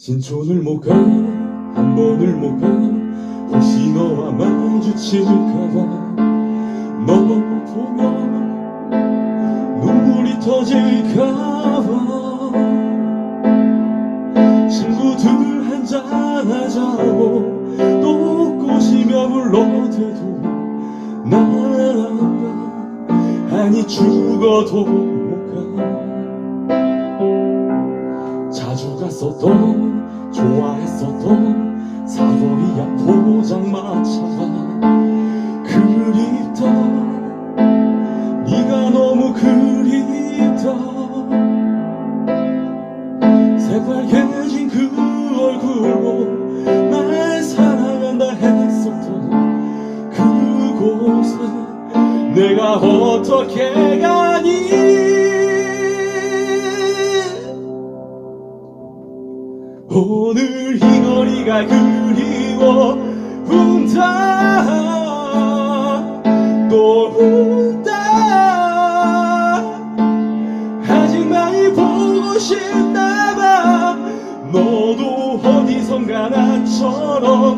신촌을 못 가, 한 번을 못 가, 혹시 너와 마주칠까봐. 너 보면 눈물이 터질까봐. 친구들 한잔하자고 또 꼬시며 불러대도 나란가 아니 죽어도 자주 갔었던 좋아했었던 사거리 앞 포장마차가 그립다 네가 너무 그립다 새빨개진 그 얼굴로 날 사랑한다 했었던 그곳에 내가 어떻게 가 오늘 이 거리가 그리워 운다 또 운다. 아직 많이 보고 싶나봐. 너도 어디선가 나처럼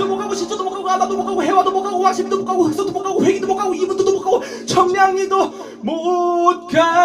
관악도 못 가고 신천도 못 가고 아나도 못 가고 해화도 못 가고 왕십리도 못 가고 흑서도 못 가고 회기도 못 가고 이문도도 못 가고 청량리도 못 가